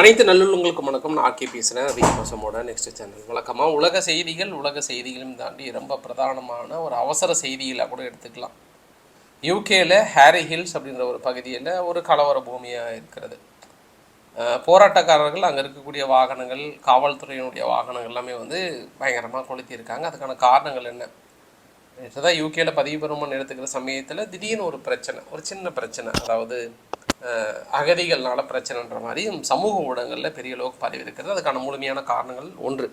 அனைத்து நல்லுள்ளங்களுக்கும் வணக்கம். நான் ஆக்கி பேசுகிறேன் ரீமாசமோட நெக்ஸ்ட் சேனல் வழக்கமாக உலக செய்திகள் உலக செய்திகளையும் தாண்டி ரொம்ப பிரதானமான ஒரு அவசர செய்திகளாக கூட எடுத்துக்கலாம். யூகேல ஹாரி ஹில்ஸ் அப்படின்ற ஒரு பகுதியில் ஒரு கலவர பூமியாக இருக்கிறது. போராட்டக்காரர்கள் அங்கே இருக்கக்கூடிய வாகனங்கள் காவல்துறையினுடைய வாகனங்கள் எல்லாமே வந்து பயங்கரமாக கொளுத்தியிருக்காங்க அதுக்கான காரணங்கள் என்ன? தான் யூகேல பதிவு பெறுமன் எடுத்துக்கிற சமயத்தில் திடீர்னு ஒரு பிரச்சனை ஒரு சின்ன பிரச்சனை அதாவது அகதிகள்னால பிரச்சனைன்ற மாதிரி சமூக ஊடகங்களில் பெரிய அளவுக்கு பரவி இருக்கிறது அதுக்கான முழுமையான காரணங்கள் ஒன்று.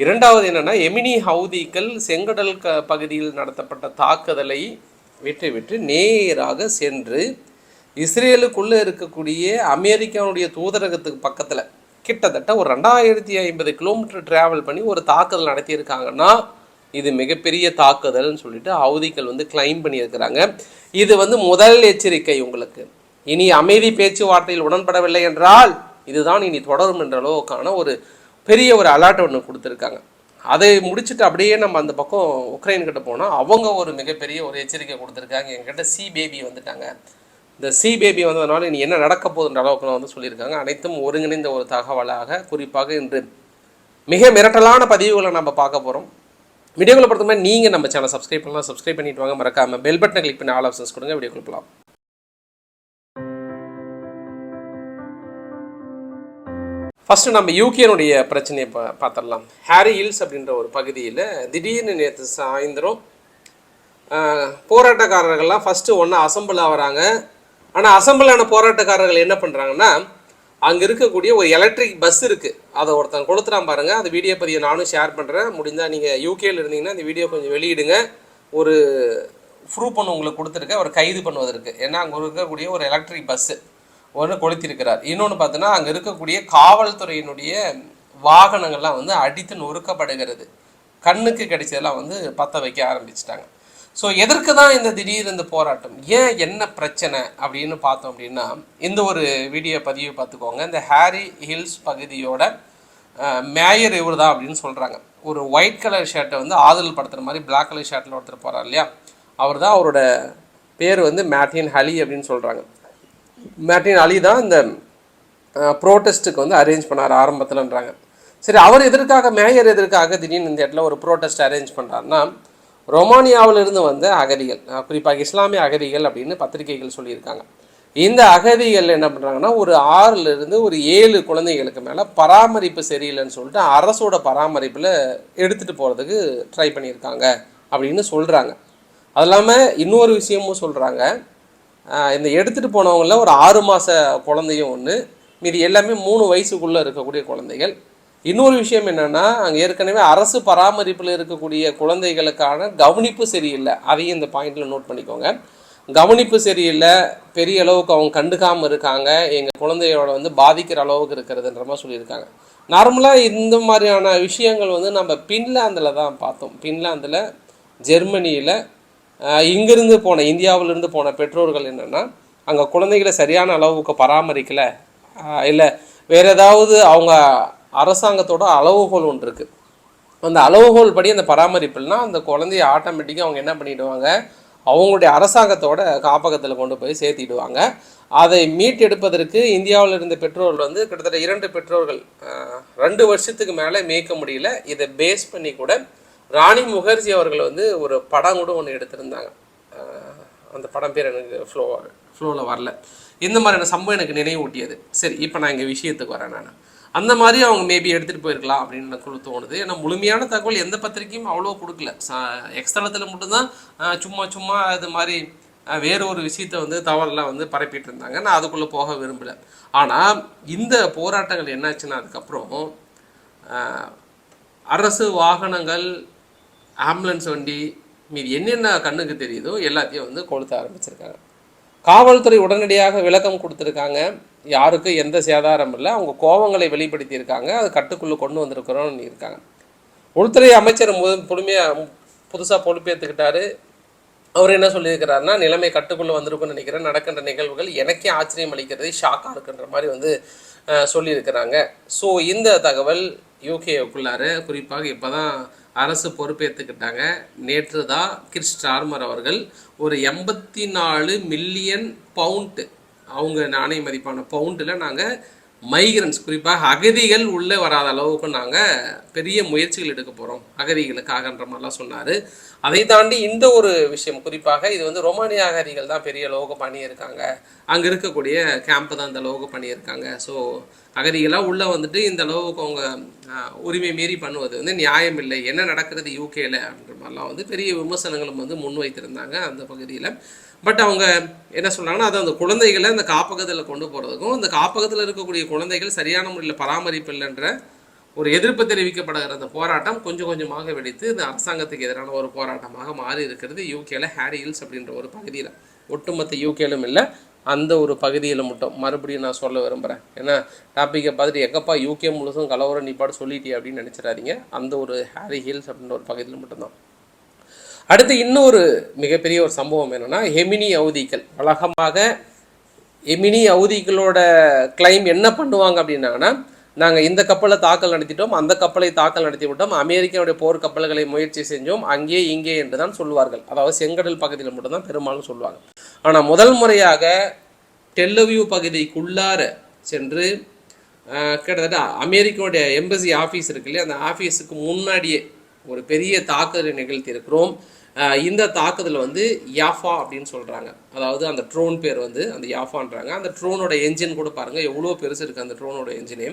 இரண்டாவது என்னென்னா எமினி ஹவுதிகள் செங்கடல் க பகுதியில் நடத்தப்பட்ட தாக்குதலை விட்டு விட்டு நேராக சென்று இஸ்ரேலுக்குள்ளே இருக்கக்கூடிய அமெரிக்காவுடைய தூதரகத்துக்கு பக்கத்தில் கிட்டத்தட்ட ஒரு ரெண்டாயிரத்தி ஐம்பது கிலோமீட்டர் டிராவல் பண்ணி ஒரு தாக்குதல் நடத்தியிருக்காங்கன்னா இது மிகப்பெரிய தாக்குதல்னு சொல்லிட்டு ஹவுதிகள் வந்து கிளைம் பண்ணியிருக்கிறாங்க. இது வந்து முதல் எச்சரிக்கை உங்களுக்கு. இனி அமைதி பேச்சுவார்த்தையில் உடன்படவில்லை என்றால் இதுதான் இனி தொடரும் என்ற அளவுக்கான ஒரு பெரிய ஒரு அலர்ட் ஒன்று கொடுத்துருக்காங்க. அதை முடிச்சுட்டு அப்படியே நம்ம அந்த பக்கம் உக்ரைன் கிட்ட போனால் அவங்க ஒரு மிகப்பெரிய ஒரு எச்சரிக்கை கொடுத்துருக்காங்க. என்கிட்ட சி பேபி வந்துட்டாங்க. இந்த சி பேபி வந்ததுனால இனி என்ன நடக்க போகுதுன்ற அளவுக்கு வந்து சொல்லியிருக்காங்க. அனைத்தும் ஒருங்கிணைந்த ஒரு தகவலாக குறிப்பாக இன்று மிக மிரட்டலான பதிவுகளை நம்ம பார்க்க போகிறோம் வீடியோக்குள்ள பொறுத்த நீங்கள் நம்ம சேனல் சப்ஸ்கிரைப் பண்ணலாம். சப்ஸ்கிரைப் பண்ணிட்டு வாங்க. மறக்காம பெல் பட்டனை கிளிக் பண்ணி ஆல் ஆப்ஷன்ஸ் கொடுங்க. வீடியோ கொடுக்கலாம் ஃபஸ்ட்டு நம்ம யூகேனுடைய பிரச்சனையை பா பார்த்துடலாம். ஹாரி ஹில்ஸ் அப்படின்ற ஒரு பகுதியில் திடீர்னு நேற்று சாயந்தரம் போராட்டக்காரர்கள்லாம் ஃபஸ்ட்டு ஒன்றா அசம்பிள் ஆகுறாங்க. ஆனால் அசம்பிள் ஆன போராட்டக்காரர்கள் என்ன பண்ணுறாங்கன்னா அங்கே இருக்கக்கூடிய ஒரு எலக்ட்ரிக் பஸ் இருக்குது அதை ஒருத்தன் கொடுத்துறான் பாருங்க. அந்த வீடியோ பதிவை நானும் ஷேர் பண்ணுறேன் முடிஞ்சால் நீங்கள் யூகேல இருந்தீங்கன்னா இந்த வீடியோ கொஞ்சம் வெளியிடுங்க. ஒரு ப்ரூஃப் ஒன்று உங்களுக்கு கொடுத்துருக்கேன். அவர் கைது பண்ணுவதற்கு. ஏன்னா அங்கே இருக்கக்கூடிய ஒரு எலக்ட்ரிக் பஸ்ஸு ஒன்று கொளுத்திருக்கிறார். இன்னொன்று பார்த்தோன்னா அங்கே இருக்கக்கூடிய காவல்துறையினுடைய வாகனங்கள்லாம் வந்து அடித்து நொறுக்கப்படுகிறது. கண்ணுக்கு கிடைச்சதெல்லாம் வந்து பற்ற வைக்க ஆரம்பிச்சிட்டாங்க. ஸோ எதற்கு தான் இந்த திடீர் இந்த போராட்டம்? ஏன் என்ன பிரச்சனை அப்படின்னு பார்த்தோம் அப்படின்னா இந்த ஒரு வீடியோ பதிவு பார்த்துக்கோங்க. இந்த ஹாரி ஹில்ஸ் பகுதியோட மேயர் இவர் தான் அப்படின்னு சொல்கிறாங்க ஒரு ஒயிட் கலர் ஷர்ட்டை வந்து ஆதல் படுத்துகிற மாதிரி பிளாக் கலர் ஷர்ட்டில் ஒருத்தர் போகிறார் இல்லையா? அவர் தான் அவரோட பேர் வந்து மேட்டின் ஹலி அப்படின்னு சொல்கிறாங்க மேட்டின் அலி தான் இந்த ப்ரோட்டஸ்ட்டுக்கு வந்து அரேஞ்ச் பண்ணார் ஆரம்பத்தில்ன்றாங்க. சரி அவர் எதற்காக மேயர் எதற்காக திடீர்னு இந்த இடத்துல ஒரு ப்ரோட்டஸ்ட் அரேஞ்ச் பண்ணுறாருன்னா ரொமானியாவிலிருந்து வந்த அகதிகள் குறிப்பாக இஸ்லாமிய அகதிகள் அப்படின்னு பத்திரிகைகள் சொல்லியிருக்காங்க. இந்த அகதிகள் என்ன பண்ணுறாங்கன்னா ஒரு ஆறுலேருந்து ஒரு ஏழு குழந்தைகளுக்கு மேலே பராமரிப்பு சரியில்லைன்னு சொல்லிட்டு அரசோட பராமரிப்பில் எடுத்துகிட்டு போகிறதுக்கு ட்ரை பண்ணியிருக்காங்க அப்படின்னு சொல்கிறாங்க அது இல்லாமல் இன்னொரு விஷயமும் சொல்கிறாங்க இந்த எடுத்துகிட்டு போனவங்கள ஒரு ஆறு மாத குழந்தையும் ஒன்று மீதி எல்லாமே மூணு வயசுக்குள்ளே இருக்கக்கூடிய குழந்தைகள். இன்னொரு விஷயம் என்னென்னா அங்கே ஏற்கனவே அரசு பராமரிப்பில் இருக்கக்கூடிய குழந்தைகளுக்கான கவனிப்பு சரியில்லை. அதையும் இந்த பாயிண்டில் நோட் பண்ணிக்கோங்க. கவனிப்பு சரியில்லை. பெரிய அளவுக்கு அவங்க கண்டுக்காமல் இருக்காங்க. எங்கள் குழந்தையோட வந்து பாதிக்கிற அளவுக்கு இருக்கிறதுன்ற மாதிரி சொல்லியிருக்காங்க. நார்மலாக இந்த மாதிரியான விஷயங்கள் வந்து நம்ம பின்லாந்தில் தான் பார்த்தோம். பின்லாந்தில் ஜெர்மனியில் இங்கிருந்து போன இந்தியாவிலிருந்து போன பெற்றோர்கள் என்னென்னா அங்கே குழந்தைகளை சரியான அளவுக்கு பராமரிக்கலை. இல்லை வேறு ஏதாவது அவங்க அரசாங்கத்தோட அளவுகோல் ஒன்று இருக்குது அந்த அளவுகோல் படி அந்த பராமரிப்புனா அந்த குழந்தைய ஆட்டோமேட்டிக்காக அவங்க என்ன பண்ணிவிடுவாங்க அவங்களுடைய அரசாங்கத்தோட காப்பகத்தில் கொண்டு போய் சேர்த்திடுவாங்க. அதை மீட்டெடுப்பதற்கு இந்தியாவில் இருந்த பெற்றோர்கள் வந்து கிட்டத்தட்ட இரண்டு பெற்றோர்கள் ரெண்டு வருஷத்துக்கு மேலே மேய்க்க முடியல. இதை பேஸ் பண்ணி கூட ராணி முகர்ஜி அவர்கள் வந்து ஒரு படம் கூட ஒன்று எடுத்திருந்தாங்க. அந்த படம் பேர் எனக்கு ஃப்ளோ ஃப்ளோவில் வரல. இந்த மாதிரியான சம்பவம் எனக்கு நினைவூட்டியது. சரி இப்போ நான் இங்கே விஷயத்துக்கு வரேன் நான். அந்த மாதிரி அவங்க மேபி எடுத்துகிட்டு போயிருக்கலாம் அப்படின்னு எனக்கு தோணுது. ஏன்னா முழுமையான தகவல் எந்த பத்திரிக்கையும் அவ்வளோ கொடுக்கல. எக்ஸ்தலத்தில் மட்டும்தான் சும்மா சும்மா இது மாதிரி வேற ஒரு விஷயத்தை வந்து தவறெல்லாம் வந்து பரப்பிட்டு இருந்தாங்க. நான் அதுக்குள்ளே போக விரும்பல. ஆனால் இந்த போராட்டங்கள் என்னாச்சுன்னா அதுக்கப்புறம் அரசு வாகனங்கள் ஆம்புலன்ஸ் வண்டி மீது என்னென்ன கண்ணுக்கு தெரியுதோ எல்லாத்தையும் வந்து கொளுத்த ஆரம்பிச்சிருக்காங்க. காவல்துறை உடனடியாக விளக்கம் கொடுத்துருக்காங்க. யாருக்கும் எந்த சேதாரம் இல்லை அவங்க கோபங்களை வெளிப்படுத்தியிருக்காங்க. அது கட்டுக்குள்ளே கொண்டு வந்திருக்கிறோம்னு இருக்காங்க. உள்துறை அமைச்சர் மு புதுமையாக புதுசாக பொறுப்பேற்றுக்கிட்டாரு அவர் என்ன சொல்லியிருக்கிறாருன்னா நிலைமை கட்டுக்குள்ளே வந்திருக்கும்னு நினைக்கிறேன். நடக்கின்ற நிகழ்வுகள் எனக்கே ஆச்சரியம் அளிக்கிறது ஷாக்காக இருக்குன்ற மாதிரி வந்து சொல்லியிருக்கிறாங்க. ஸோ இந்த தகவல் யூகேக்குள்ளார குறிப்பாக இப்போ தான் அரசு பொறுப்பேற்றுக்கிட்டாங்க நேற்று தான் கிர் ஸ்டார்மர் அவர்கள் ஒரு எண்பத்தி நாலு மில்லியன் பவுண்டு அவங்க நாணய மதிப்பான பவுண்டில் நாங்கள் மைக்ரன்ஸ் குறிப்பாக அகதிகள் உள்ளே வராத அளவுக்கு நாங்கள் பெரிய முயற்சிகள் எடுக்க போகிறோம் அகதிகளுக்காகன்ற மாதிரிலாம் சொன்னார். அதை தாண்டி இந்த ஒரு விஷயம் குறிப்பாக இது வந்து ரொமானிய அகதிகள் தான் பெரிய அளவுக்கு பண்ணியிருக்காங்க. அங்கே இருக்கக்கூடிய கேம்ப் தான் இந்த அளவுக்கு பண்ணியிருக்காங்க. ஸோ அகதிகளாக உள்ளே வந்துட்டு இந்த அளவுக்கு அவங்க உரிமை மீறி பண்ணுவது வந்து நியாயம் இல்லை என்ன நடக்கிறது யூகேல அப்படின்ற மாதிரிலாம் வந்து பெரிய விமர்சனங்களும் வந்து முன்வைத்திருந்தாங்க அந்த பகுதியில். பட் அவங்க என்ன சொல்கிறாங்கன்னா அது அந்த குழந்தைகளை அந்த காப்பகத்தில் கொண்டு போகிறதுக்கும் அந்த காப்பகத்தில் இருக்கக்கூடிய குழந்தைகள் சரியான முறையில் பராமரிப்பு இல்லைன்ற ஒரு எதிர்ப்பு தெரிவிக்கப்படுகிற அந்த போராட்டம் கொஞ்சம் கொஞ்சமாக வெடித்து இந்த அரசாங்கத்துக்கு எதிரான ஒரு போராட்டமாக மாறி இருக்கிறது யூகேல ஹேரி ஹில்ஸ் அப்படின்ற ஒரு பகுதியில். ஒட்டுமொத்த யூகேலும் இல்லை. அந்த ஒரு பகுதியில் மட்டும் மறுபடியும் நான் சொல்ல விரும்புகிறேன் ஏன்னா டாப்பிக்கை பார்த்துட்டு எங்கப்பா யூகே முழுசும் கலவரம் நீ பாட்டு சொல்லிட்டே அப்படின்னு நினச்சிடாதீங்க. அந்த ஒரு ஹாரி ஹில்ஸ் அப்படின்ற ஒரு பகுதியில் மட்டும்தான். அடுத்து இன்னொரு மிகப்பெரிய ஒரு சம்பவம் என்னென்னா ஹெமினி அவதிகள். வழக்கமாக எமினி அவதிகளோட கிளைம் என்ன பண்ணுவாங்க அப்படின்னாங்கன்னா நாங்கள் இந்த கப்பலை தாக்கல் நடத்திட்டோம் அந்த கப்பலை தாக்கல் நடத்தி விட்டோம் அமெரிக்காவுடைய போர் கப்பல்களை முயற்சி செஞ்சோம் அங்கே இங்கே என்று தான் சொல்வார்கள் அதாவது செங்கடல் பகுதியில் மட்டும்தான் பெரும்பாலும் சொல்லுவாங்க. ஆனால் முதல் முறையாக டெல்லவியூ பகுதிக்குள்ளார சென்று கிட்டத்தட்ட அமெரிக்காவுடைய எம்பசி ஆஃபீஸ் இருக்கு இல்லையா? அந்த ஆஃபீஸுக்கு முன்னாடியே ஒரு பெரிய தாக்குதலை நிகழ்த்தியிருக்கிறோம். இருக்கிறோம் இந்த தாக்குதல் வந்து யாஃபா அப்படின்னு சொல்கிறாங்க அதாவது அந்த ட்ரோன் பேர் வந்து அந்த யாஃபான்றாங்க. அந்த ட்ரோனோட என்ஜின் கூட பாருங்கள் எவ்வளோ பெருசு இருக்குது அந்த ட்ரோனோட என்ஜினே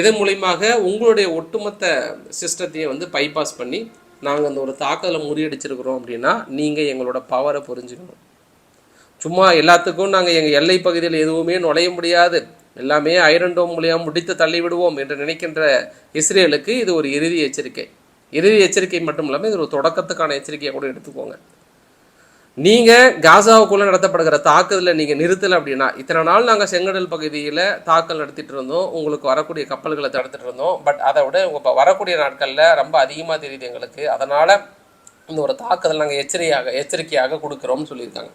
இதன் மூலியமாக உங்களுடைய ஒட்டுமொத்த சிஸ்டத்தையும் வந்து பைபாஸ் பண்ணி நாங்கள் அந்த ஒரு தாக்குதலை முறியடிச்சிருக்கிறோம் அப்படின்னா நீங்கள் எங்களோட பவரை புரிஞ்சுக்கணும். சும்மா எல்லாத்துக்கும் நாங்கள் எங்கள் எல்லை பகுதியில் எதுவுமே நுழைய முடியாது. எல்லாமே ஐரன் டோம் மூலியம் முடித்து தள்ளிவிடுவோம் என்று நினைக்கின்ற இஸ்ரேலுக்கு இது ஒரு இறுதி எச்சரிக்கை. இறுதி எச்சரிக்கை மட்டும் இல்லாமல் இது ஒரு தொடக்கத்துக்கான எச்சரிக்கையை கூட எடுத்துக்கோங்க. நீங்கள் காசாவுக்குள்ளே நடத்தப்படுகிற தாக்குதலை நீங்கள் நிறுத்தலை அப்படின்னா இத்தனை நாள் நாங்கள் செங்கடல் பகுதியில் தாக்கல் நடத்திட்டு இருந்தோம். உங்களுக்கு வரக்கூடிய கப்பல்களை தடுத்துட்டு இருந்தோம். பட் அதை விட இப்போ வரக்கூடிய நாட்களில் ரொம்ப அதிகமாக தெரியுது எங்களுக்கு. அதனால் இந்த ஒரு தாக்குதல் நாங்கள் எச்சரிக்கையாக எச்சரிக்கையாக கொடுக்குறோம்னு சொல்லியிருக்காங்க.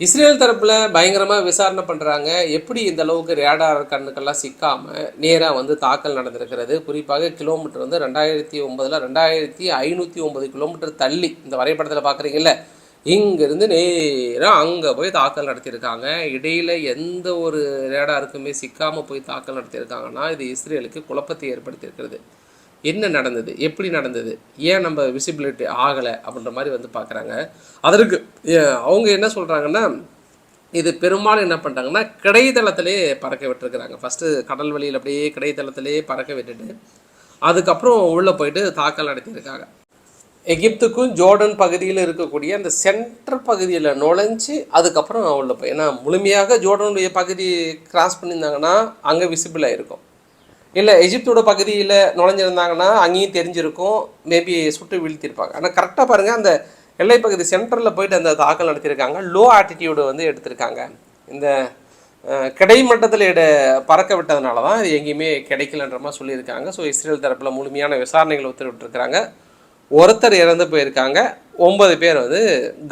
இஸ்ரேல் தரப்பில் பயங்கரமாக விசாரணை பண்ணுறாங்க எப்படி இந்த அளவுக்கு ரேடார் கண்ணுக்கெல்லாம் சிக்காமல் நேராக வந்து தாக்கல் நடந்திருக்கிறது? குறிப்பாக கிலோமீட்டர் வந்து ரெண்டாயிரத்தி ஒம்பதில் ரெண்டாயிரத்தி ஐநூற்றி ஒம்பது கிலோமீட்டர் தள்ளி இந்த வரைபடத்தில் பார்க்குறீங்கல்ல இங்கேருந்து நேராக அங்கே போய் தாக்கல் நடத்தியிருக்காங்க. இடையில் எந்த ஒரு ரேடாருக்குமே சிக்காமல் போய் தாக்கல் நடத்தியிருக்காங்கன்னா இது இஸ்ரேலுக்கு குழப்பத்தை ஏற்படுத்தியிருக்கிறது. என்ன நடந்தது எப்படி நடந்தது ஏன் நம்ம விசிபிலிட்டி ஆகலை அப்படின்ற மாதிரி வந்து பார்க்குறாங்க. அதற்கு அவங்க என்ன சொல்கிறாங்கன்னா இது பெரும்பாலும் என்ன பண்ணுறாங்கன்னா கிடைத்தளத்திலே பறக்க விட்டுருக்குறாங்க. ஃபஸ்ட்டு கடல் வழியில் அப்படியே கிடைத்தளத்திலே பறக்க விட்டுட்டு அதுக்கப்புறம் உள்ளே போயிட்டு தாக்கல் நடத்தியிருக்காங்க. எகிப்துக்கும் ஜோர்டன் பகுதியில் இருக்கக்கூடிய அந்த சென்டர் பகுதியில் நுழைஞ்சு அதுக்கப்புறம் உள்ள போய் ஏன்னா முழுமையாக ஜோர்டனுடைய பகுதி கிராஸ் பண்ணியிருந்தாங்கன்னா அங்கே விசிபிள் இருக்கும் இல்லை எகிப்தோட பகுதியில் நுழைஞ்சிருந்தாங்கன்னா அங்கேயும் தெரிஞ்சிருக்கும். மேபி சுட்டு வீழ்த்திருப்பாங்க ஆனால் கரெக்டாக பாருங்கள் அந்த எல்லை பகுதி சென்டரில் போயிட்டு அந்த தாக்கல் நடத்தியிருக்காங்க. லோ ஆட்டிடியூடு வந்து எடுத்திருக்காங்க. இந்த கிடைமட்டத்தில் இட பறக்க விட்டதுனால தான் இது எங்கேயுமே கிடைக்கலன்ற மாதிரி சொல்லியிருக்காங்க. ஸோ இஸ்ரேல் தரப்பில் முழுமையான விசாரணைகள் உத்தரவிட்டிருக்கிறாங்க. ஒருத்தர் இறந்து போயிருக்காங்க. ஒன்பது பேர் வந்து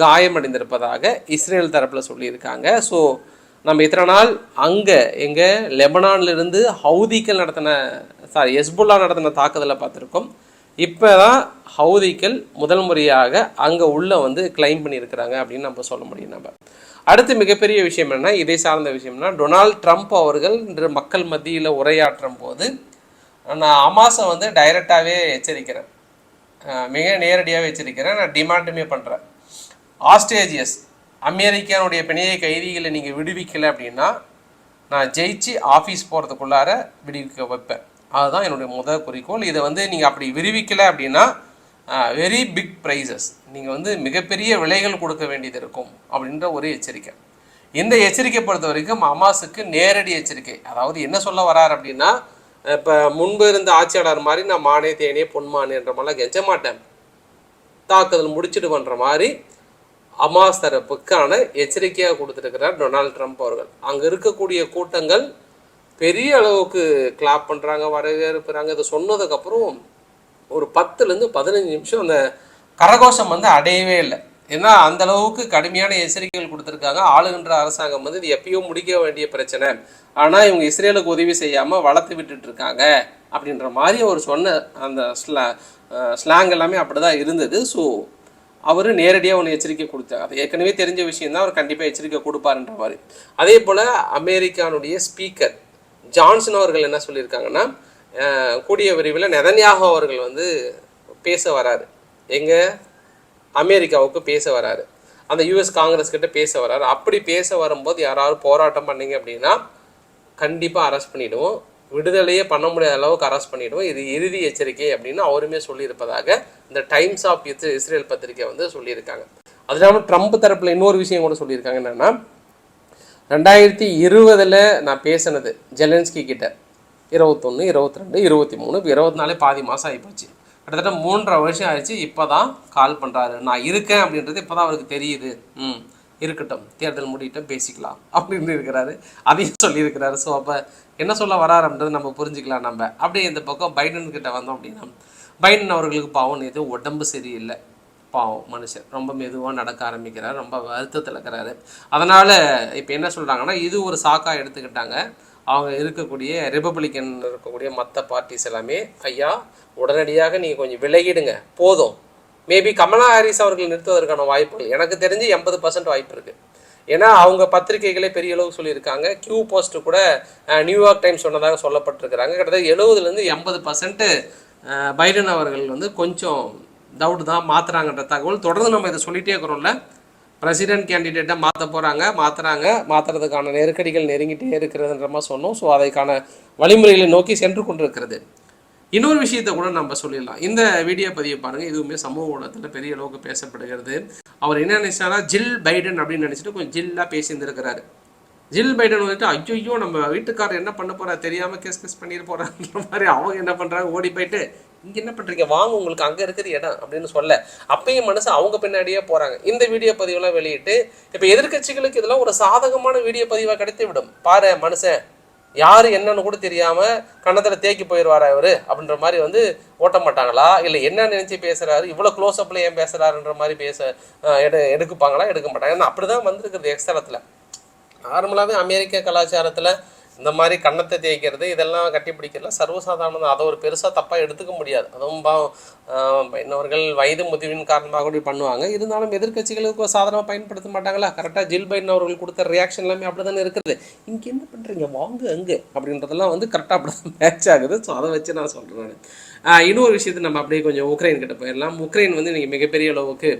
காயமடைந்திருப்பதாக இஸ்ரேல் தரப்பில் சொல்லியிருக்காங்க. ஸோ நம்ம இத்தனை நாள் அங்கே எங்கே லெபனான்லேருந்து ஹவுதிகள் நடத்தின சாரி எஸ்புல்லா நடத்தின தாக்குதலை பார்த்துருக்கோம். இப்போ தான் ஹவுதிக்கள் முதல் முறையாக அங்கே உள்ள வந்து கிளைம் பண்ணியிருக்கிறாங்க அப்படின்னு நம்ம சொல்ல முடியும் நம்ம. அடுத்து மிகப்பெரிய விஷயம் என்னன்னா இதை சார்ந்த விஷயம்னா டொனால்ட் ட்ரம்ப் அவர்கள் இன்று மக்கள் மத்தியில் உரையாற்றும் போது நான் அமாசை வந்து டைரெக்டாகவே எச்சரிக்கிறேன் மிக நேரடியாகவே எச்சரிக்கிறேன் நான் டிமாண்டுமே பண்ணுறேன் ஆஸ்ட்ரேஜியஸ் அமெரிக்கானுடைய பிணைய கைதிகளை நீங்கள் விடுவிக்கலை அப்படின்னா நான் ஜெயிச்சு ஆஃபீஸ் போகிறதுக்குள்ளார விடுவிக்க வைப்பேன். அதுதான் என்னுடைய முதல் குறிக்கோள். இதை வந்து நீங்கள் அப்படி விடுவிக்கலை அப்படின்னா வெரி பிக் ப்ரைஸஸ் நீங்கள் வந்து மிகப்பெரிய விலைகள் கொடுக்க வேண்டியது இருக்கும் அப்படின்ற ஒரு எச்சரிக்கை. இந்த எச்சரிக்கை பொறுத்த வரைக்கும் அமாஸுக்கு நேரடி எச்சரிக்கை. அதாவது என்ன சொல்ல வரார் அப்படின்னா இப்போ முன்பு இருந்த ஆட்சியாளர் மாதிரி நான் மானே தேனே பொன்மானேன்ற மாதிரிலாம் கெஞ்ச மாட்டேன். தாக்குதல் முடிச்சிட்டு பண்ணுற மாதிரி அமாஸ் தரப்புக்கான எச்சரிக்கையாக கொடுத்துருக்கிறார் டொனால்ட் ட்ரம்ப் அவர்கள். அங்கே இருக்கக்கூடிய கூட்டங்கள் பெரிய அளவுக்கு கிளாப் பண்ணுறாங்க வரவேற்புறாங்க இதை சொன்னதுக்கப்புறம் ஒரு பத்துலேருந்து பதினஞ்சு நிமிஷம் அந்த கரகோஷம் வந்து அடையவே இல்லை. ஏன்னா அந்த அளவுக்கு கடுமையான எச்சரிக்கைகள் கொடுத்துருக்காங்க. ஆளுகின்ற அரசாங்கம் வந்து இது எப்பயோ முடிக்க வேண்டிய பிரச்சனை. ஆனால் இவங்க இஸ்ரேலுக்கு உதவி செய்யாமல் வளர்த்து விட்டுட்டு இருக்காங்க அப்படின்ற மாதிரி அவர் சொன்ன அந்த ஸ்லா ஸ்லாங் எல்லாமே அப்படிதான் இருந்தது. ஸோ அவர் நேரடியாக ஒன்று எச்சரிக்கை கொடுத்தார். அது ஏற்கனவே தெரிஞ்ச விஷயம் தான் அவர் கண்டிப்பாக எச்சரிக்கை கொடுப்பாருன்ற மாதிரி அதே போல் அமெரிக்கானுடைய ஸ்பீக்கர் ஜான்சன் அவர்கள் என்ன சொல்லியிருக்காங்கன்னா கூடிய விரைவில் நெதன்யாகோ அவர்கள் வந்து பேச வராரு. எங்கள் அமெரிக்காவுக்கு பேச வராரு. அந்த யூஎஸ் காங்கிரஸ் கிட்ட பேச வராரு. அப்படி பேச வரும்போது யாராவது போராட்டம் பண்ணீங்க அப்படின்னா கண்டிப்பாக அரெஸ்ட் பண்ணிவிடுவோம் விடுதலையே பண்ண முடியாத அளவுக்கு அரெஸ்ட் பண்ணிவிடுவோம் இது இறுதி எச்சரிக்கை அப்படின்னு அவருமே சொல்லியிருப்பதாக இந்த டைம்ஸ் ஆஃப் இஸ்ரேல் பத்திரிக்கை வந்து சொல்லியிருக்காங்க. அது இல்லாமல் ட்ரம்ப் தரப்பில் இன்னொரு விஷயம் கூட சொல்லியிருக்காங்க. என்னென்னா ரெண்டாயிரத்தி இருபதில் நான் பேசினது ஜெலன்ஸ்கி கிட்ட இருபத்தொன்று இருபத்தி ரெண்டு இருபத்தி மூணு இப்போ இருபத்தி நாலே பாதி மாதம் ஆகிப்போச்சு கிட்டத்தட்ட மூன்றரை வருஷம் ஆயிடுச்சு. இப்போ தான் கால் பண்ணுறாரு நான் இருக்கேன் அப்படின்றது இப்போ தான் அவருக்கு தெரியுது. ம். இருக்கட்டும் தேர்தல் முடியட்டும் பேசிக்கலாம் அப்படின்னு இருக்கிறாரு. அதையும் சொல்லியிருக்கிறாரு. ஸோ அப்போ என்ன சொல்ல வராருன்றது நம்ம புரிஞ்சுக்கலாம் நம்ம. அப்படியே இந்த பக்கம் பைடன் கிட்ட வந்தோம் அப்படின்னா பைடன் அவர்களுக்கு பாவம் இது உடம்பு சரியில்லை. பாவம் மனுஷன். ரொம்ப மெதுவாக நடக்க ஆரம்பிக்கிறார். ரொம்ப வருத்தத்தில் இருக்கிறாரு. அதனால் இப்போ என்ன சொல்கிறாங்கன்னா இது ஒரு சாக்காக எடுத்துக்கிட்டாங்க. அவங்க இருக்கக்கூடிய ரிப்பப்ளிக்கன் இருக்கக்கூடிய மற்ற பார்ட்டிஸ் எல்லாமே ஐயா உடனடியாக நீங்கள் கொஞ்சம் விலகிடுங்க. போதும். மேபி கமலா ஹாரிஸ் அவர்கள் நிறுத்துவதற்கான வாய்ப்புகள். எனக்கு தெரிஞ்சு எண்பது பர்சன்ட் வாய்ப்பு இருக்குது ஏன்னா அவங்க பத்திரிகைகளே பெரிய அளவு சொல்லியிருக்காங்க. கியூ போஸ்ட் கூட நியூயார்க் டைம்ஸ் சொன்னதாக சொல்லப்பட்டிருக்கிறாங்க. கிட்டத்தட்ட எழுபதுலேருந்து எண்பது பர்சன்ட் பைடன் அவர்கள் வந்து கொஞ்சம் டவுட் தான் மாற்றுறாங்கன்ற தகவல். தொடர்ந்து நம்ம இதை சொல்லிட்டே இருக்கிறோம்ல. பிரசிடென்ட் கேண்டிடேட்டை மாற்ற போகிறாங்க மாற்றுறாங்க மாற்றுறதுக்கான நெருக்கடிகள் நெருங்கிட்டே இருக்கிறதுன்ற மாதிரி சொன்னோம். ஸோ அதற்கான வழிமுறைகளை நோக்கி சென்று கொண்டிருக்கிறது. இன்னொரு விஷயத்தை கூட நம்ம சொல்லிடலாம். இந்த வீடியோ பதிவை பாருங்கள் இதுவுமே சமூக ஊடகத்தில் பெரிய அளவுக்கு பேசப்படுகிறது. அவர் என்ன நினைச்சாரா? ஜில் பைடன் அப்படின்னு நினச்சிட்டு கொஞ்சம் ஜில்லாக பேசியிருந்திருக்கிறாரு. ஜில் பைடன் வந்துட்டு ஐயோ நம்ம வீட்டுக்காரர் என்ன பண்ண போறா தெரியாமல் கேஸ் கேஸ் பண்ணிட்டு போறான்ற மாதிரி அவங்க என்ன பண்ணுறாங்க ஓடி போயிட்டு இங்கே என்ன பண்ணுறீங்க வாங்க உங்களுக்கு அங்கே இருக்கிற இடம் அப்படின்னு சொல்ல. அப்பயும் மனசு அவங்க பின்னாடியே போகிறாங்க இந்த வீடியோ பதிவெல்லாம் வெளியிட்டு இப்போ எதிர்க்கட்சிகளுக்கு இதெல்லாம் ஒரு சாதகமான வீடியோ பதிவாக கிடைத்து விடும் பாரு மனுஷன். யார் என்னன்னு கூட தெரியாமல் கன்னத்தில் தேக்கி போயிடுவாரா இவர்? அப்படின்ற மாதிரி வந்து ஓட்ட மாட்டாங்களா இல்லை என்ன நினச்சி பேசுகிறாரு இவ்வளோ க்ளோஸ் அப்பில் ஏன் பேசுகிறாருன்ற மாதிரி பேச எடு எடுக்குப்பாங்களா எடுக்க மாட்டாங்க. ஏன்னா அப்படிதான் வந்திருக்குது எக்ஸ்தலத்தில் நார்மலாகவே அமெரிக்க கலாச்சாரத்தில் இந்த மாதிரி கன்னத்தை தேய்க்கிறது இதெல்லாம் கட்டிப்பிடிக்கிறதுல சர்வசாதாரணம் அதை ஒரு பெருசாக தப்பாக எடுத்துக்க முடியாது. அதுவும் இன்னவர்கள் வயது முதிவின் காரணமாக கூட பண்ணுவாங்க. இருந்தாலும் எதிர்க்கட்சிகளுக்கு சாதாரணமாக பயன்படுத்த மாட்டாங்களா? கரெக்டாக ஜில் பைடன் அவர்கள் கொடுத்த ரியாக்ஷன் எல்லாமே அப்படி தானே இருக்குது. இங்கே என்ன பண்ணுறீங்க வாங்க அங்கே. அப்படின்றதெல்லாம் வந்து கரெக்டாக அப்படி தான் மேட்ச் ஆகுது. ஸோ அதை வச்சு நான் சொல்கிறேன் நான். இன்னொரு விஷயத்தை நம்ம அப்படியே கொஞ்சம் உக்ரைன் கிட்ட போயிடலாம். உக்ரைன் வந்து இன்றைக்கி மிகப்பெரிய அளவுக்கு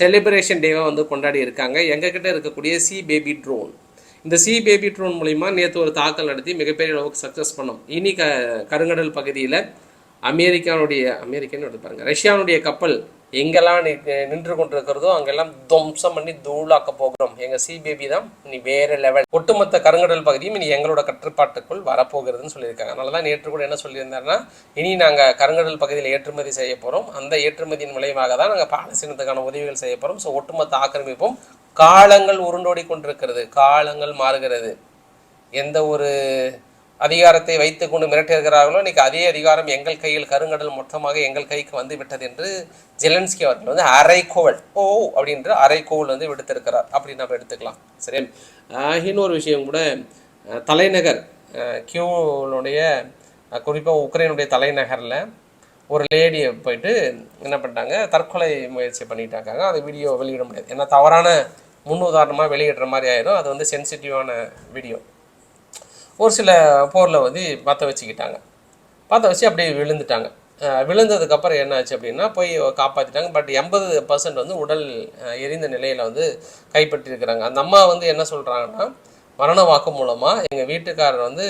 செலிப்ரேஷன் டேவாக வந்து கொண்டாடி இருக்காங்க. எங்ககிட்ட இருக்கக்கூடிய சி பேபி ட்ரோன் இந்த சி பேபி ட்ரோன் மூலிமா நேற்று ஒரு தாக்கல் நடத்தி மிகப்பெரிய அளவுக்கு சக்ஸஸ் பண்ணோம். இனி க கருங்கடல் பகுதியில் அமெரிக்கானுடைய அமெரிக்கன்னு எடுத்து பாருங்க. ரஷ்யானுடைய கப்பல் எங்கெல்லாம் நின்று கொண்டிருக்கிறதோ அங்கெல்லாம் துவம்சம் பண்ணி தூளாக்க போகிறோம். எங்க சிபிபி தான் இனி வேற லெவல் ஒட்டுமொத்த கருங்கடல் பகுதியும் இனி எங்களோட கட்டுப்பாட்டுக்குள் வரப்போகிறதுன்னு சொல்லியிருக்காங்க. அதனால தான் நேற்று கூட என்ன சொல்லியிருந்தாருன்னா இனி நாங்கள் கருங்கடல் பகுதியில் ஏற்றுமதி செய்ய போகிறோம் அந்த ஏற்றுமதியின் விளைவாக தான் நாங்கள் பாலஸ்தீனத்துக்கான உதவிகள் செய்ய போகிறோம் ஸோ ஒட்டுமொத்த ஆக்கிரமிப்பும் காலங்கள் உருண்டோடி கொண்டிருக்கிறது காலங்கள் மாறுகிறது. எந்த ஒரு அதிகாரத்தை வைத்து கொண்டு மிரட்டுகிறார்களோ இன்னைக்கு அதே அதிகாரம் எங்கள் கையில் கருங்கடல் மொத்தமாக எங்கள் கைக்கு வந்து விட்டது என்று ஜெலன்ஸ்கி அவர்கள் வந்து அரைக்கோவல் ஓ அப்படின்ற அரைக்கோவல் வந்து விடுத்திருக்கிறார். அப்படி நம்ம எடுத்துக்கலாம். சரி. இன்னொரு விஷயம் கூட தலைநகர் கியூனுடைய குறிப்பாக உக்ரைனுடைய தலைநகரில் ஒரு லேடியை போயிட்டு என்ன பண்ணிட்டாங்க தற்கொலை முயற்சி பண்ணிட்டாங்க. அந்த வீடியோ வெளியிட முடியாது. ஏன்னா தவறான முன்னுதாரணமாக வெளியிடுற மாதிரி ஆயிடும் அது வந்து சென்சிட்டிவான வீடியோ ஒரு சில போரில் வந்து பற்ற வச்சுக்கிட்டாங்க. பற்ற வச்சு அப்படியே விழுந்துட்டாங்க. விழுந்ததுக்கப்புறம் என்ன ஆச்சு அப்படின்னா போய் காப்பாற்றிட்டாங்க பட் எண்பது பர்சன்ட் வந்து உடல் எரிந்த நிலையில் வந்து கைப்பற்றிருக்கிறாங்க. அந்த அம்மா வந்து என்ன சொல்கிறாங்கன்னா மரண வாக்கு மூலமாக எங்கள் வீட்டுக்காரர் வந்து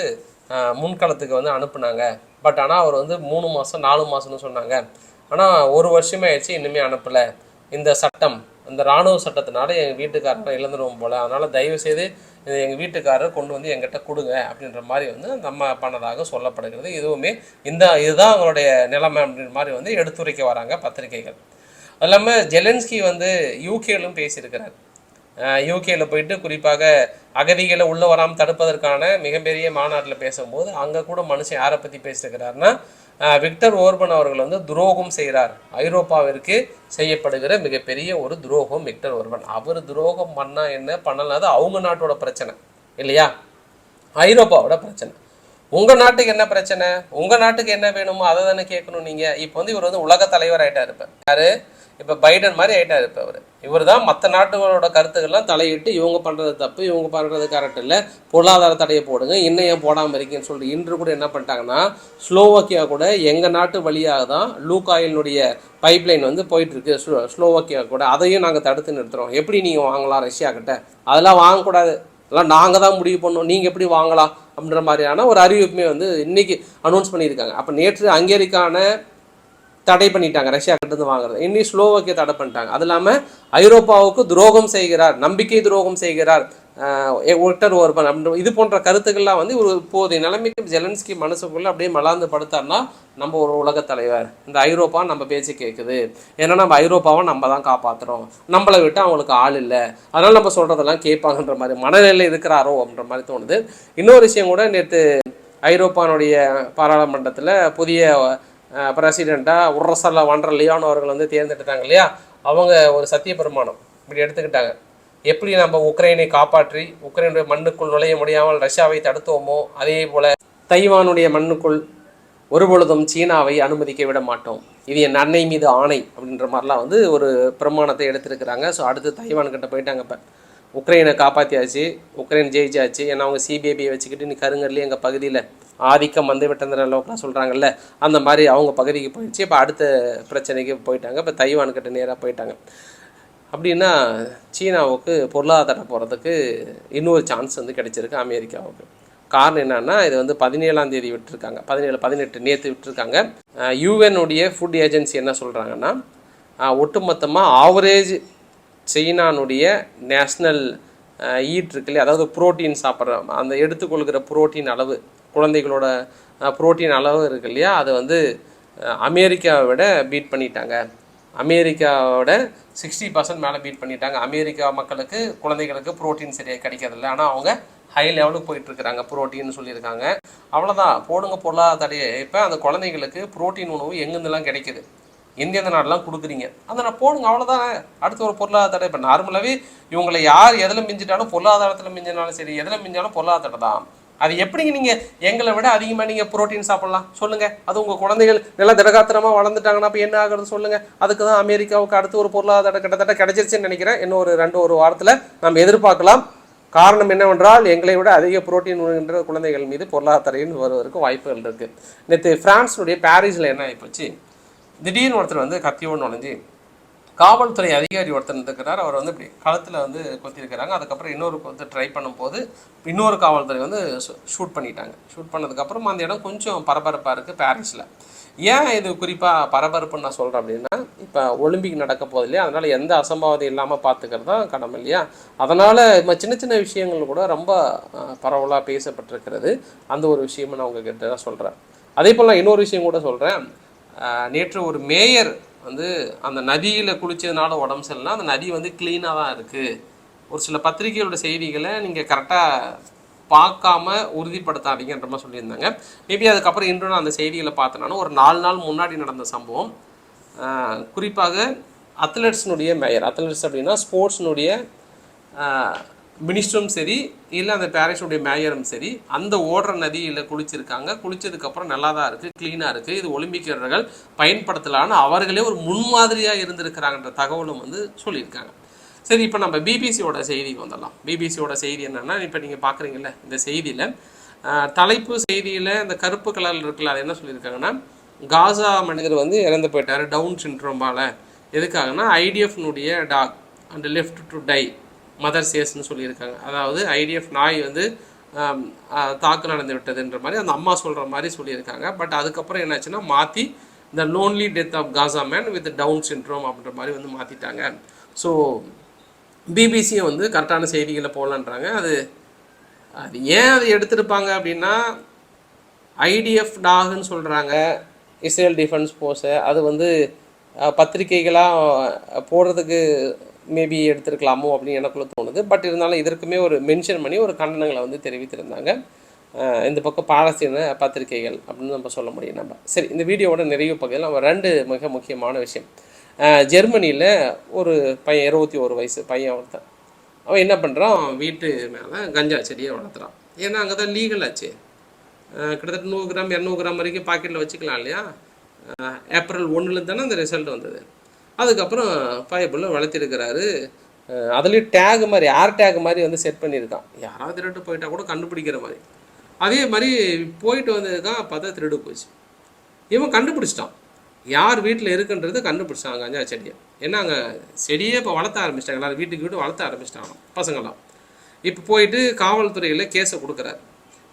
முன்களத்துக்கு வந்து அனுப்புனாங்க. பட் ஆனால் அவர் வந்து மூணு மாதம் நாலு மாதம்னு சொன்னாங்க. ஆனால் ஒரு வருஷமே ஆயிடுச்சு இன்னுமே அனுப்பலை. இந்த சட்டம் இந்த ராணுவ சட்டத்தினால எங்கள் வீட்டுக்காரரை இழந்துருவோம் போல். அதனால் தயவு செய்து இது எங்கள் வீட்டுக்காரர் கொண்டு வந்து எங்கிட்ட கொடுங்க அப்படின்ற மாதிரி வந்து நம்ம பண்ணதாக சொல்லப்படுகிறது. இதுவுமே இந்த இதுதான் அவங்களுடைய நிலைமை அப்படின்ற மாதிரி வந்து எடுத்துரைக்க வராங்க பத்திரிகைகள். அது இல்லாமல் ஜெலன்ஸ்கி வந்து யூகேலும் பேசியிருக்கிறார். யூகேயில் போயிட்டு குறிப்பாக அகதிகளை உள்ளே வராமல் தடுப்பதற்கான மிகப்பெரிய மாநாட்டில் பேசும்போது அங்கே கூட மனுஷன் யாரை பற்றி பேசியிருக்கிறாருன்னா விக்டர் ஓர்பன் அவர்கள் வந்து துரோகம் செய்கிறார். ஐரோப்பாவிற்கு செய்யப்படுகிற மிகப்பெரிய ஒரு துரோகம் விக்டர் ஓர்பன். அவர் துரோகம் பண்ணால் என்ன? பண்ணலாம் அது அவங்க நாட்டோட பிரச்சனை. இல்லையா? ஐரோப்பாவோட பிரச்சனை. உங்கள் நாட்டுக்கு என்ன பிரச்சனை? உங்கள் நாட்டுக்கு என்ன வேணுமோ அதை தானே கேட்கணும் நீங்கள் இப்போ வந்து இவர் வந்து உலக தலைவர் ஆயிட்டாரு இருப்பார் யார்? இப்போ பைடன் மாதிரி ஆயிட்டாரு இருப்பார் அவர். இவர் தான் மற்ற நாட்டுகளோட கருத்துக்கள்லாம் தலையிட்டு இவங்க பண்ணுறது தப்பு இவங்க பண்ணுறது கரெக்ட் இல்லை. பொருளாதார தடையை போடுங்க இன்னும் ஏன் போடாமல் இருக்கீங்கன்னு சொல்லிட்டு இன்று கூட என்ன பண்ணிட்டாங்கன்னா ஸ்லோவாக்கியா கூட எங்கள் நாட்டு வழியாக தான் லூக் பைப் பைப்லைன் வந்து போயிட்டுருக்கு. ஸ்லோ ஸ்லோவாக்கியா கூட அதையும் நாங்கள் தடுத்து நிறுத்துகிறோம் எப்படி நீங்கள் வாங்கலாம் ரஷ்யா கிட்ட? அதெல்லாம் வாங்கக்கூடாது. அதெல்லாம் நாங்கள் தான் முடிவு பண்ணோம் நீங்கள் எப்படி வாங்கலாம் அப்படின்ற மாதிரியான ஒரு அறிவிப்புமே வந்து இன்றைக்கி அனௌன்ஸ் பண்ணியிருக்காங்க. அப்போ நேற்று அங்கேரிக்கான தடை பண்ணிட்டாங்க. ரஷ்யா கிட்டேருந்து வாங்குறது. இன்னி ஸ்லோவாக்கியை தடை பண்ணிட்டாங்க. அது இல்லாமல் ஐரோப்பாவுக்கு துரோகம் செய்கிறார். நம்பிக்கை துரோகம் செய்கிறார். ஒட்டர் ஒருவன் அப்படின்ற இது போன்ற கருத்துக்கள்லாம் வந்து ஒரு இப்போதைய நிலைமைக்கு ஜெலன்ஸ்கி மனசுக்குள்ளே அப்படியே மலாந்து படுத்தார்னா நம்ம ஒரு உலகத் தலைவர். இந்த ஐரோப்பா நம்ம பேச்சு கேட்குது ஏன்னா நம்ம ஐரோப்பாவை நம்ம தான் காப்பாற்றுறோம் நம்மளை விட்டு அவங்களுக்கு ஆள் இல்லை. அதனால் நம்ம சொல்கிறதெல்லாம் கேட்பாங்கன்ற மாதிரி மனநிலையில் இருக்கிறாரோ அப்படின்ற மாதிரி தோணுது. இன்னொரு விஷயம் கூட நேற்று ஐரோப்பானுடைய பாராளுமன்றத்தில் புதிய பிரசிடெண்ட்டாக உரசல வன்ற லியோன் அவர்கள் வந்து தேர்ந்தெடுத்தாங்க இல்லையா? அவங்க ஒரு சத்திய பிரமாணம். இப்படி எடுத்துக்கிட்டாங்க. எப்படி நம்ம உக்ரைனை காப்பாற்றி உக்ரைனுடைய மண்ணுக்குள் நுழைய முடியாமல் ரஷ்யாவை தடுத்தோமோ அதே போல் தைவானுடைய மண்ணுக்குள் ஒருபொழுதும் சீனாவை அனுமதிக்க விட மாட்டோம். இது என் அன்னை மீது ஆணை அப்படின்ற மாதிரிலாம் வந்து ஒரு பிரமாணத்தை எடுத்திருக்கிறாங்க. ஸோ அடுத்து தைவான்கிட்ட போயிட்டாங்க இப்போ. உக்ரைனை காப்பாற்றியாச்சு உக்ரைன் ஜெயிச்சாச்சு. ஏன்னா அவங்க சிபிஐபியை வச்சுக்கிட்டு நீ கருங்கல்லே எங்கள் பகுதியில் ஆதிக்கம் வந்து விட்டந்திர அளவுக்குலாம் சொல்கிறாங்கல்ல அந்த மாதிரி அவங்க பகுதிக்கு போயிடுச்சு. இப்போ அடுத்த பிரச்சனைக்கு போயிட்டாங்க. இப்போ தைவான்கிட்ட நேராக போயிட்டாங்க. அப்படின்னா சீனாவுக்கு பொருளாதார போகிறதுக்கு இன்னொரு சான்ஸ் வந்து கிடைச்சிருக்கு அமெரிக்காவுக்கு. காரணம் என்னன்னா இது வந்து பதினேழாம் தேதி விட்டுருக்காங்க. பதினேழு பதினெட்டு நேற்று விட்டுருக்காங்க. யூஎனுடைய ஃபுட் ஏஜென்சி என்ன சொல்கிறாங்கன்னா ஒட்டுமொத்தமாக ஆவரேஜ் சீனானுடைய நேஷ்னல் ஈட் இருக்கு இல்லையா? அதாவது புரோட்டீன் சாப்பிட்ற அந்த எடுத்துக்கொள்கிற புரோட்டீன் அளவு குழந்தைகளோட புரோட்டீன் அளவு இருக்கு இல்லையா? அதை வந்து அமெரிக்காவை விட பீட் பண்ணிட்டாங்க. அமெரிக்காவோட சிக்ஸ்டி பர்சன்ட் மேலே பீட் பண்ணிட்டாங்க. அமெரிக்கா மக்களுக்கு குழந்தைகளுக்கு புரோட்டீன் சரியாக கிடைக்கிறதில்ல ஆனால் அவங்க ஹை லெவலுக்கு போயிட்டுருக்குறாங்க புரோட்டீன் சொல்லியிருக்காங்க. அவ்வளோதான் போடுங்க பொருளாதார தடையை இப்போ அந்த குழந்தைங்களுக்கு புரோட்டீன் உணவு எங்கேருந்துலாம் கிடைக்கிது? எந்தெந்த நாடெல்லாம் கொடுக்குறீங்க? அந்த நான் போடுங்க அவ்வளோதான் அடுத்து ஒரு பொருளாதாரம் இப்போ நார்மலாகவே இவங்களை யார் எதில் மிஞ்சிட்டாலும் பொருளாதாரத்தில் மிஞ்சினாலும் சரி எதில் மிஞ்சாலும் பொருளாதாரம் தான். அது எப்படிங்க நீங்கள் எங்களை விட அதிகமாக நீங்கள் புரோட்டீன் சாப்பிட்லாம்? சொல்லுங்கள் அது உங்கள் குழந்தைகள் நல்லா திடகாத்திரமாக வளர்ந்துட்டாங்கன்னா அப்போ என்ன ஆகுறது சொல்லுங்கள் அதுக்கு தான் அமெரிக்காவுக்கு அடுத்து ஒரு பொருளாதார கிட்டத்தட்ட கிடைச்சிருச்சுன்னு நினைக்கிறேன். இன்னும் ஒரு ரெண்டு ஒரு வாரத்தில் நம்ம எதிர்பார்க்கலாம். காரணம் என்னவென்றால் எங்களை விட அதிக புரோட்டீன் உண்கின்ற குழந்தைகள் மீது பொருளாதாரம் வருவதற்கு வாய்ப்புகள் இருக்குது நேற்று பிரான்ஸினுடைய பாரிஸில் என்ன ஆகிப்போச்சு திடீர்னு ஒருத்தர் வந்து கத்தியோடு நுழைஞ்சு காவல்துறை அதிகாரி ஒருத்தர் இருக்கிறார் அவர் வந்து இப்படி களத்தில் வந்து கொத்திருக்கிறாங்க. அதுக்கப்புறம் இன்னொரு வந்து ட்ரை பண்ணும்போது இன்னொரு காவல்துறை வந்து ஷூட் பண்ணிட்டாங்க. ஷூட் பண்ணதுக்கப்புறம் அந்த இடம் கொஞ்சம் பரபரப்பாக இருக்குது பாரிஸில் ஏன் இது குறிப்பாக பரபரப்புன்னு நான் சொல்கிறேன் அப்படின்னா இப்போ ஒலிம்பிக் நடக்க போகுது இல்லையா? அதனால் எந்த அசம்பாவிதம் இல்லாமல் பார்த்துக்கிறது தான் கடமை இல்லையா? அதனால் சின்ன சின்ன விஷயங்கள் கூட ரொம்ப பரவலாக பேசப்பட்டிருக்கிறது. அந்த ஒரு விஷயமும் நான் உங்ககிட்ட தான் சொல்கிறேன் அதே போல் நான் இன்னொரு விஷயம் கூட சொல்கிறேன் நேற்று ஒரு மேயர் வந்து அந்த நதியில் குளித்ததுனால உடம்பு சரியில்லைனா அந்த நதி வந்து க்ளீனாக தான் இருக்குது ஒரு சில பத்திரிகைகளோட செய்திகளை நீங்கள் கரெக்டாக பார்க்காம உறுதிப்படுத்தாதீங்கன்ற மாதிரி சொல்லியிருந்தாங்க. மேபி அதுக்கப்புறம் இன்று நான் அந்த செய்திகளை பார்த்தேனாலும் ஒரு நாலு நாள் முன்னாடி நடந்த சம்பவம். குறிப்பாக அத்லெட்ஸ்னுடைய மேயர். அத்லெட்ஸ் அப்படின்னா ஸ்போர்ட்ஸ்னுடைய மினிஸ்டரும் சரி இல்லை அந்த பேரிஸுடைய மேயரும் சரி அந்த ஓடுற நதியில் குளிச்சிருக்காங்க. குளிச்சதுக்கப்புறம் நல்லா தான் இருக்குது க்ளீனாக இருக்குது இது ஒலிம்பிக் வீரர்கள் பயன்படுத்தலான்னு அவர்களே ஒரு முன்மாதிரியாக இருந்திருக்கிறாங்கன்ற தகவலும் வந்து சொல்லியிருக்காங்க. சரி இப்போ நம்ம பிபிசியோட செய்திக்கு வந்துடலாம். பிபிசியோட செய்தி என்னென்னா இப்போ நீங்கள் பார்க்குறீங்கல்ல இந்த செய்தியில் தலைப்பு செய்தியில் இந்த கருப்பு கலரில் இருக்குல்ல அது என்ன சொல்லியிருக்காங்கன்னா காசா மனிதர் வந்து இறந்து போயிட்டார் டவுன் சின்ட்ரோமால எதுக்காகனா ஐடிஎஃப்னுடைய dog and left to die mother சேஸ்ன்னு சொல்லியிருக்காங்க. அதாவது ஐடிஎஃப் நாய் வந்து தாக்கு நடந்து விட்டதுன்ற மாதிரி அந்த அம்மா சொல்கிற மாதிரி சொல்லியிருக்காங்க. பட் அதுக்கப்புறம் என்னாச்சுன்னா மாற்றி இந்த lonely death of Gaza man with Down syndrome அப்படின்ற மாதிரி வந்து மாற்றிட்டாங்க ஸோ பிபிசியும் வந்து கரெக்டான செய்திகளை போடலான்றாங்க. அது அது ஏன் அது எடுத்திருப்பாங்க அப்படின்னா ஐடிஎஃப் டாகுன்னு சொல்கிறாங்க இஸ்ரேல் டிஃபென்ஸ் ஃபோர்ஸை அது வந்து பத்திரிகைகளாக போடுறதுக்கு மேபி எடுத்திருக்கலாமோ அப்படின்னு எனக்குள்ள தோணுது. பட் இருந்தாலும் இதற்குமே ஒரு மென்ஷன் பண்ணி ஒரு கண்டனங்களை வந்து தெரிவித்திருந்தாங்க. இந்த பக்கம் பாலஸ்தீன பத்திரிகைகள் அப்படின்னு நம்ம சொல்ல முடியும் நம்ம. சரி இந்த வீடியோவோட நிறைவு பகுதியில் நம்ம ரெண்டு மிக முக்கியமான விஷயம். ஜெர்மனியில் ஒரு பையன் இருபத்தி ஒரு வயசு பையன் ஒருத்தன். அவன் என்ன பண்ணுறான் வீட்டு மேலே கஞ்சா செடியை வளர்த்துறான். ஏன்னா அங்கே தான் லீகல் ஆச்சு கிட்டத்தட்ட நூறு கிராம் இரநூறு கிராம் வரைக்கும் பாக்கெட்டில் வச்சுக்கலாம் இல்லையா? ஏப்ரல் ஒன்றுலேருந்து தானே அந்த ரிசல்ட் வந்தது. அதுக்கப்புறம் பைபிளில் வளர்த்திருக்கிறாரு. அதுலேயும் டேக் மாதிரி ஏர் டேக் மாதிரி வந்து செட் பண்ணியிருக்கான். யாராவது திருட்டு போயிட்டா கூட கண்டுபிடிக்கிற மாதிரி. அதே மாதிரி போயிட்டு வந்ததுதான் பார்த்தா திருடு போச்சு. இவன் கண்டுபிடிச்சிட்டான். யார் வீட்டில் இருக்குன்றதை கண்டுபிடிச்சாங்க கஞ்சா செடியை. ஏன்னா அங்கே செடியே இப்போ வளர்த்த ஆரம்பிச்சிட்டாங்க. எல்லாரும் வீட்டுக்கு வீட்டு வளர்த்த ஆரம்பிச்சிட்டாங்க பசங்களாம். இப்போ போயிட்டு காவல்துறையில் கேஸை கொடுக்குறாரு.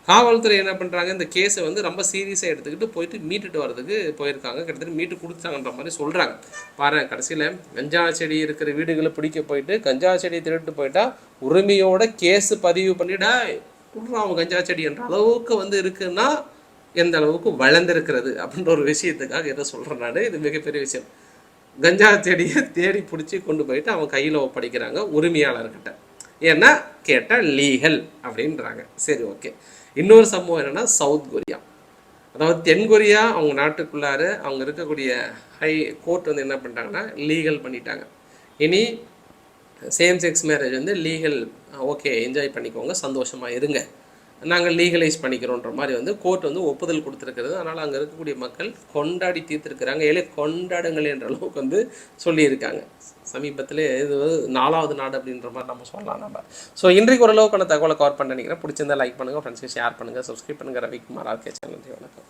காவல்துறை என்ன பண்ணுறாங்க இந்த கேஸை வந்து ரொம்ப சீரியஸாக எடுத்துக்கிட்டு போயிட்டு மீட்டுட்டு வர்றதுக்கு போயிருக்காங்க. கிட்டத்தட்ட மீட்டு கொடுத்தாங்கன்ற மாதிரி சொல்கிறாங்க பாரு கடைசியில் கஞ்சா செடி இருக்கிற வீடுகளை பிடிக்க போயிட்டு கஞ்சா செடியை திருட்டு போயிட்டா உரிமையோட கேஸ் பதிவு பண்ணிடா அவங்க அவன் கஞ்சா செடி என்ற அளவுக்கு வந்து இருக்குன்னா எந்த அளவுக்கு வளர்ந்துருக்கிறது அப்படின்ற ஒரு விஷயத்துக்காக எதை சொல்கிறேன் நான். இது மிகப்பெரிய விஷயம். கஞ்சா செடியை தேடி பிடிச்சி கொண்டு போயிட்டு அவன் கையில் ஒப்படைக்கிறாங்க உரிமையாளர்கிட்ட. ஏன்னா கேட்டால் லீகல் அப்படின்றாங்க. சரி ஓகே இன்னொரு சம்பவம் என்னன்னா சவுத் கொரியா. அதாவது தென்கொரியா அவங்க நாட்டுக்குள்ளார அவங்க இருக்கக்கூடிய ஹை கோர்ட் வந்து என்ன பண்ணிட்டாங்கன்னா லீகல் பண்ணிட்டாங்க. இனி சேம் செக்ஸ் மேரேஜ் வந்து லீகல் ஓகே என்ஜாய் பண்ணிக்கோங்க சந்தோஷமாக இருங்க. நாங்கள் லீகலைஸ் பண்ணிக்கிறோன்ற மாதிரி வந்து கோர்ட் வந்து ஒப்புதல் கொடுத்துருக்கிறது. அதனால் அங்கே இருக்கக்கூடிய மக்கள் கொண்டாடி தீர்த்துருக்குறாங்க. ஏழை கொண்டாடுங்கள் என்ற அளவுக்கு வந்து சொல்லியிருக்காங்க. சமீபத்தில் இது நாலாவது நாடு அப்படின்ற மாதிரி நம்ம சொல்லலாம் நம்ம. ஸோ இன்றைக்கு ஓரளவுக்கான தகவலை கவர் பண்ண நினைக்கிறேன். பிடிச்சிருந்தா லைக் பண்ணுங்கள் ஃப்ரெண்ட்ஸ்க்கு ஷேர் பண்ணுங்கள் சப்ஸ்கிரைப் பண்ணுங்கள் ரவிக்குமார் ஆர்கே சேனல் வணக்கம்.